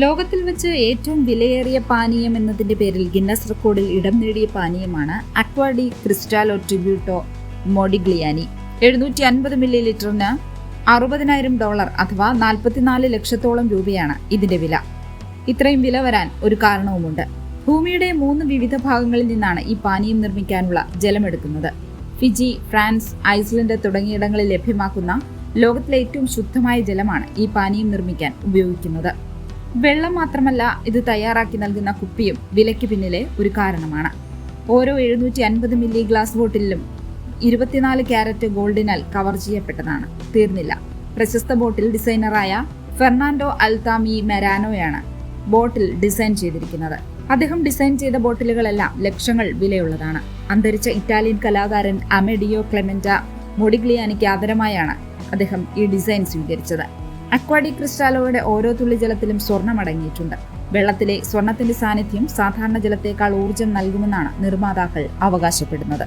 ലോകത്തിൽ വെച്ച് ഏറ്റവും വിലയേറിയ പാനീയം എന്നതിന്റെ പേരിൽ ഗിന്നസ് റെക്കോർഡിൽ ഇടം നേടിയ പാനീയമാണ് അക്വാഡി ക്രിസ്റ്റാലോ ട്രിബ്യൂട്ടോ മോഡിഗ്ലിയാനി. എഴുന്നൂറ്റി അൻപത് മില്ലി ലിറ്ററിന് അറുപതിനായിരം ഡോളർ അഥവാ നാൽപ്പത്തിനാല് ലക്ഷത്തോളം രൂപയാണ് ഇതിന്റെ വില. ഇത്രയും വില വരാൻ ഒരു കാരണവുമുണ്ട്. ഭൂമിയുടെ മൂന്ന് വിവിധ ഭാഗങ്ങളിൽ നിന്നാണ് ഈ പാനീയം നിർമ്മിക്കാനുള്ള ജലമെടുക്കുന്നത്. ഫിജി ഫ്രാൻസ് ഐസ്ലൻഡ് തുടങ്ങിയിടങ്ങളിൽ ലഭ്യമാക്കുന്ന ലോകത്തിലെ ഏറ്റവും ശുദ്ധമായ ജലമാണ് ഈ പാനീയം നിർമ്മിക്കാൻ ഉപയോഗിക്കുന്നത്. വെള്ളം മാത്രമല്ല ഇത് തയ്യാറാക്കി നൽകുന്ന കുപ്പിയും വിലയ്ക്ക് പിന്നിലെ ഒരു കാരണമാണ്. ഓരോ എഴുന്നൂറ്റി അൻപത് മില്ലി ഗ്ലാസ് ബോട്ടിലും ഇരുപത്തിനാല് ക്യാരറ്റ് ഗോൾഡിനാൽ കവർ ചെയ്യപ്പെട്ടതാണ്. തീർന്നില്ല. പ്രശസ്ത ബോട്ടിൽ ഡിസൈനറായ ഫെർണാണ്ടോ അൽതാമി മെരാനോയാണ് ബോട്ടിൽ ഡിസൈൻ ചെയ്തിരിക്കുന്നത്. അദ്ദേഹം ഡിസൈൻ ചെയ്ത ബോട്ടിലുകളെല്ലാം ലക്ഷങ്ങൾ വിലയുള്ളതാണ്. അന്തരിച്ച ഇറ്റാലിയൻ കലാകാരൻ അമെഡിയോ ക്ലെമന്റ മൊഡിഗ്ലിയാനിക്ക് ആദരമായാണ് അദ്ദേഹം ഈ ഡിസൈൻ സ്വീകരിച്ചത്. അക്വാഡി ക്രിസ്റ്റാലോയുടെ ഓരോ തുള്ളി ജലത്തിലും സ്വർണം അടങ്ങിയിട്ടുണ്ട് വെള്ളത്തിലെ സ്വർണത്തിന്റെ സാന്നിധ്യം സാധാരണ ജലത്തേക്കാൾ ഊർജം നൽകുമെന്നാണ് നിർമ്മാതാക്കൾ അവകാശപ്പെടുന്നത്.